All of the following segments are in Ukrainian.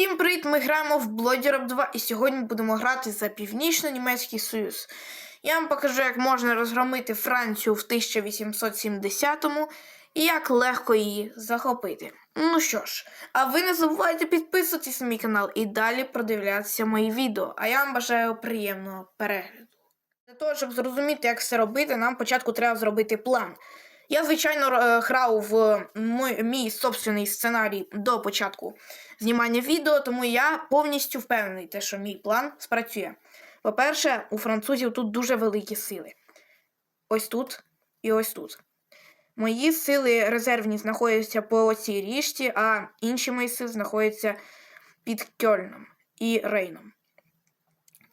Всім привіт! Ми граємо в Blood 2 і сьогодні будемо грати за Північно-Німецький Союз. Я вам покажу, як можна розгромити Францію в 1870-му і як легко її захопити. Ну що ж, а ви не забувайте підписуватись на мій канал і далі продивлятися мої відео. А я вам бажаю приємного перегляду. Для того, щоб зрозуміти, як це робити, нам спочатку треба зробити план. Я, звичайно, е, грав в мій, мій собственний сценарій до початку знімання відео, тому я повністю впевнений, те, що мій план спрацює. По-перше, у французів тут дуже великі сили. Ось тут і ось тут. Мої сили резервні знаходяться по цій річці, а інші мої сили знаходяться під Кьольном і Рейном.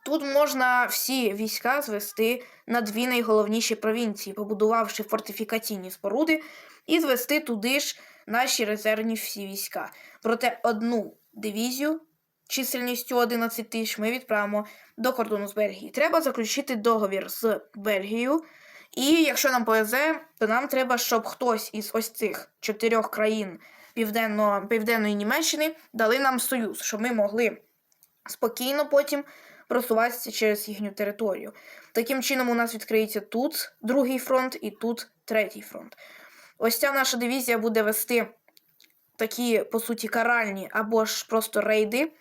Тут можна всі війська звести на дві найголовніші провінції, побудувавши фортифікаційні споруди, і звести туди ж наші резервні всі війська. Проте одну дивізію чисельністю 11 тисяч ми відправимо до кордону з Бельгії. Треба заключити договір з Бельгією. І якщо нам повезе, то нам треба, щоб хтось із ось цих чотирьох країн Південно, Південної Німеччини дали нам союз, щоб ми могли спокійно потім просуватися через їхню територію. Таким чином, у нас відкриється тут другий фронт і тут третій фронт. Ось ця наша дивізія буде вести такі, по суті, каральні або ж просто рейди.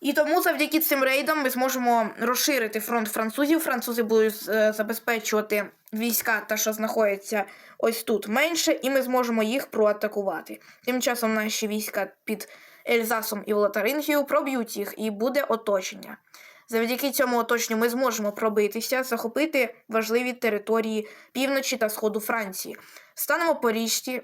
І тому завдяки цим рейдам ми зможемо розширити фронт французів. Французи будуть е, забезпечувати війська, та що знаходяться ось тут менше, і ми зможемо їх проатакувати. Тим часом наші війська під Ельзасом і Лотарингією проб'ють їх, і буде оточення. Завдяки цьому оточенню ми зможемо пробитися, захопити важливі території півночі та сходу Франції. Станемо по річці,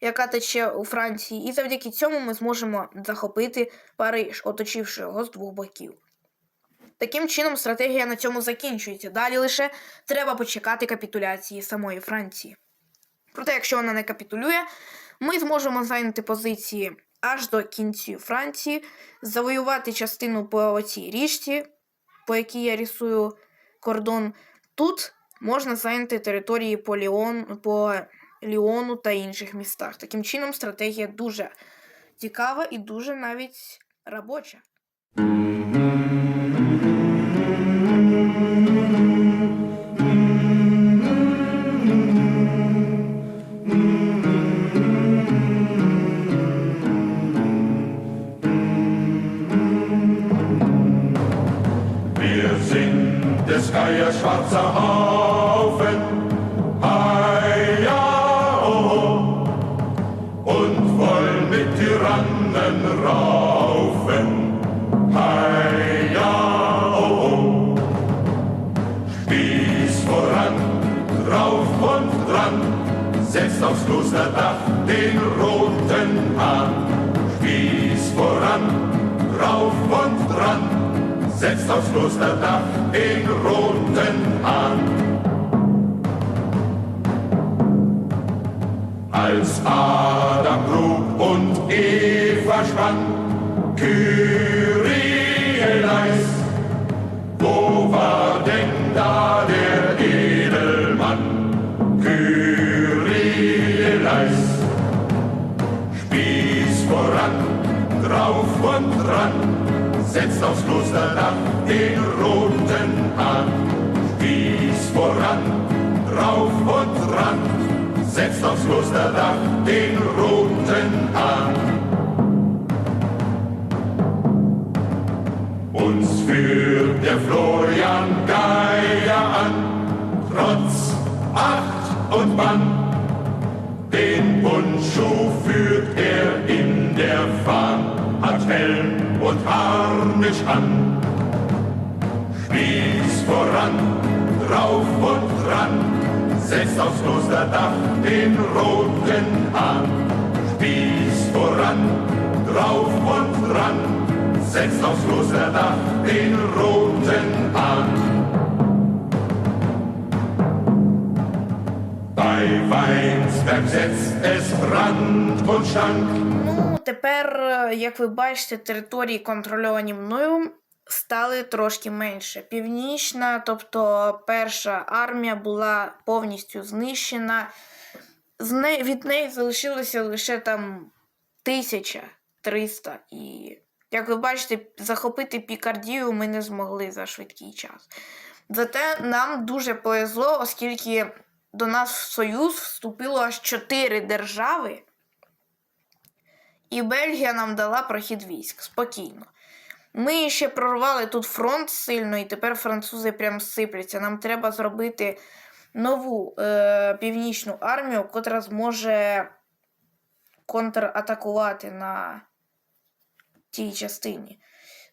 яка тече у Франції, і завдяки цьому ми зможемо захопити Париж, оточивши його з двох боків. Таким чином, стратегія на цьому закінчується. Далі лише треба почекати капітуляції самої Франції. Проте, якщо вона не капітулює, ми зможемо зайняти позиції аж до кінців Франції, завоювати частину по цій річці, по якій я рисую кордон. Тут можна зайняти території по, Ліон, по Ліону та інших містах. Таким чином, стратегія дуже цікава і дуже навіть робоча. Schwarzer Haufen, Heia, oh, und wollen mit Tyrannen raufen, Heia, oh, Spieß voran, drauf und dran, setzt aufs Klosterdach den setzt aufs Klosterdach den roten Hahn. Als Adam grub und Eva spann, Kyrie leis, wo war denn da der Edelmann? Kyrie leis, Spieß voran, drauf und dran, setzt aufs Klosterdach den roten Hahn. Spieß voran, drauf und dran, setzt aufs Klosterdach den roten Hahn. Harnisch an. Spieß voran, drauf und dran, setzt aufs Klosterdach den roten Hahn. Spieß voran, drauf und dran, setzt aufs Klosterdach den roten Hahn. Bei Weinsberg setzt es Brand und Stank. Тепер, е, як ви бачите, території, контрольовані мною, стали трошки менше. Північна, тобто перша армія була повністю знищена. Від неї залишилося лише там тисяча 300. І, як ви бачите, захопити Пікардію ми не змогли за швидкий час. Зате нам дуже повезло, оскільки до нас в Союз вступило аж 4 держави. І Бельгія нам дала прохід військ спокійно. Ми ще прорвали тут фронт сильно, і тепер французи прям сипляться. Нам треба зробити нову е, північну армію, котра зможе контратакувати на тій частині.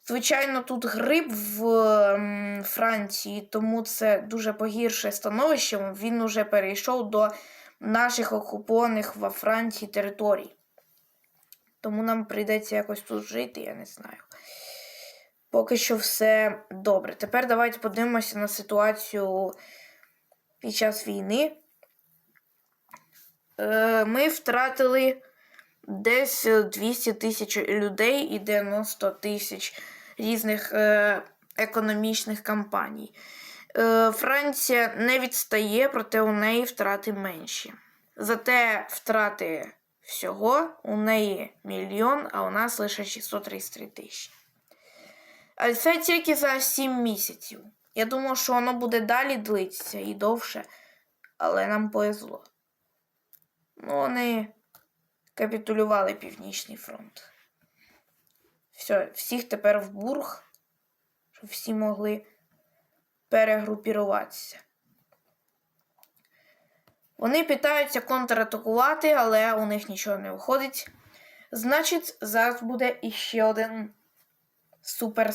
Звичайно, тут гриб в Франції, тому це дуже погірше становище. Він уже перейшов до наших окупованих во Франції територій. Тому нам прийдеться якось тут жити, я не знаю. Поки що все добре. Тепер давайте подивимося на ситуацію під час війни. Е, Ми втратили десь 200 тисяч людей і 90 тисяч різних е, економічних кампаній. Е, Франція не відстає, проте у неї втрати менші. Зате втрати всього у неї мільйон, а у нас лише 633 тисячі. А це тільки за 7 місяців. Я думав, що воно буде далі длитися і довше, але нам повезло. Ну, вони капітулювали Північний фронт. Все, всіх тепер в бург, щоб всі могли перегрупіруватися. Вони питаються контратакувати, але у них нічого не виходить. Значить, зараз буде іще один супер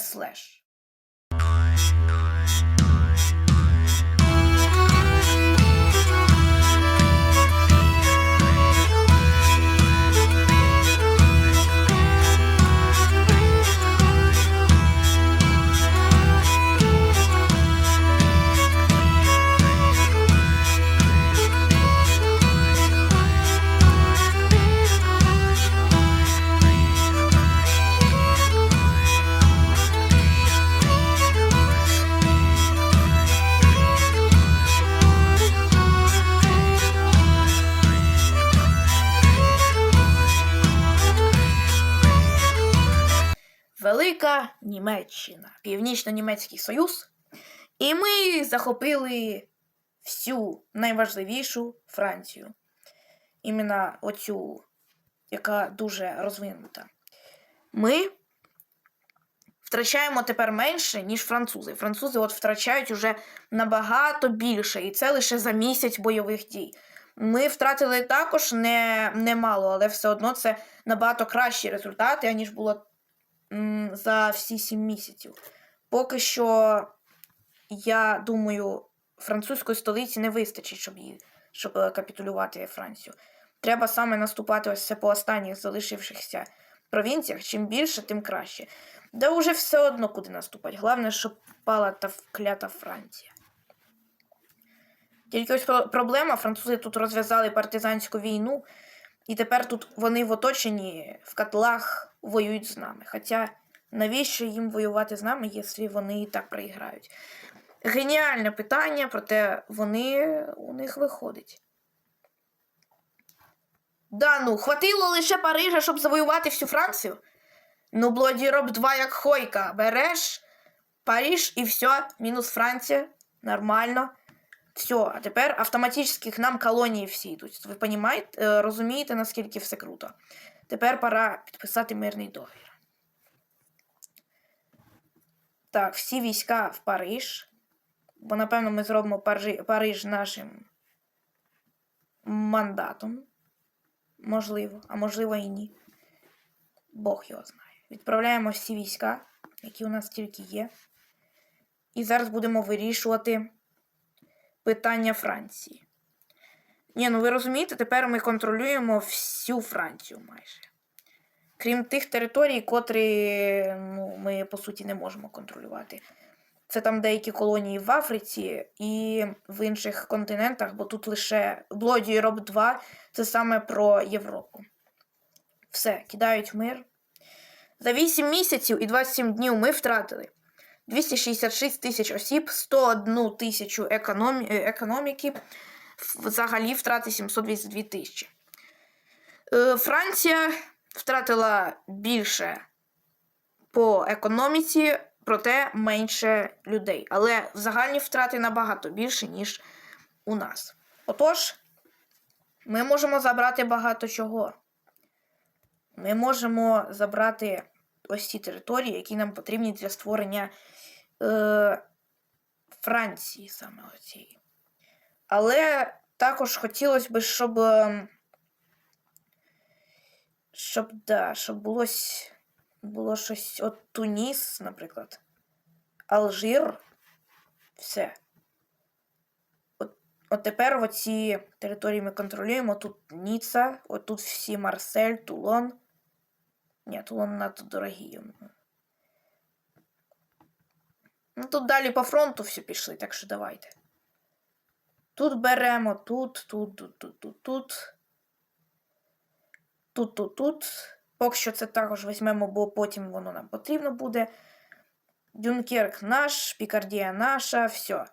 слеш. Німеччина, Північно-Німецький Союз. І ми захопили всю найважливішу Францію. Іменно оцю, яка дуже розвинута. Ми втрачаємо тепер менше, ніж французи. Французи от втрачають уже набагато більше, і це лише за місяць бойових дій. Ми втратили також не, немало, але все одно це набагато кращі результати, ніж було за всі сім місяців. Поки що, я думаю, французької столиці не вистачить, щоб її, щоб е, капітулювати Францію. Треба саме наступати ось по останніх залишившихся провінціях. Чим більше, тим краще. Да вже все одно куди наступати. Головне, щоб пала та клята Франція. Тільки ось проблема, французи тут розв'язали партизанську війну, і тепер тут вони в оточенні в котлах воюють з нами. Хоча навіщо їм воювати з нами, якщо вони і так проіграють? Геніальне питання, проте вони у них виходить. Да ну, хватило лише Парижа, щоб завоювати всю Францію. Ну, Блоді Роб 2 як хойка. Береш Париж і все, мінус Франція. Нормально. Все, а тепер автоматично к нам колонії всі йдуть. Ви понімаєте, розумієте, наскільки все круто. Тепер пора підписати мирний договір. Так, всі війська в Париж. Бо, напевно, ми зробимо Парижі- Париж нашим мандатом. Можливо, а можливо і ні. Бог його знає. Відправляємо всі війська, які у нас тільки є. І зараз будемо вирішувати питання Франції. Ні, ну ви розумієте, тепер ми контролюємо всю Францію майже. Крім тих територій, котрі ну, ми, по суті, не можемо контролювати. Це там деякі колонії в Африці і в інших континентах, бо тут лише Bloody Rob 2 це саме про Європу. Все, кидають мир. За 8 місяців і 27 днів ми втратили 266 тисяч осіб, 101 тисячу економі... е, економіки, взагалі втрати 722 тисячі. Е, Франція втратила більше по економіці, проте менше людей. Але загальні втрати набагато більше, ніж у нас. Отож, ми можемо забрати багато чого. Ми можемо забрати ось ці території, які нам потрібні для створення е, Франції саме оцієї. Але також хотілося б, щоб. ем, Щоб, да, щоб було, було щось. От Туніс, наприклад. Алжир. Все. От, от тепер оці території ми контролюємо. Тут Ніца, от тут всі Марсель, Тулон. Ні, Тулон надто дорогі. Ну тут далі по фронту все пішли, так що давайте. Тут беремо, тут, тут, тут, тут, тут, тут. Тут, тут, тут. Поки що це також візьмемо, бо потім воно нам потрібно буде. Дюнкерк наш, Пікардія наша, все.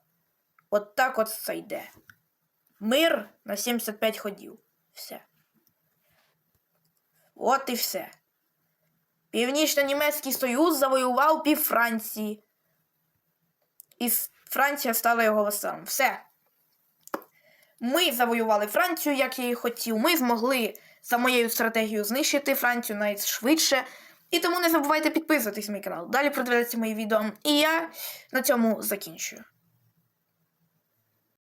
От так от це йде. Мир на 75 ходів. Все. От і все. Північно-Німецький Союз завоював пів Франції. І Франція стала його васалом. Все. Ми завоювали Францію, як я і хотів. Ми змогли за моєю стратегією знищити Францію навіть швидше. І тому не забувайте підписуватись на мій канал. Далі продивитися мої відео. І я на цьому закінчую.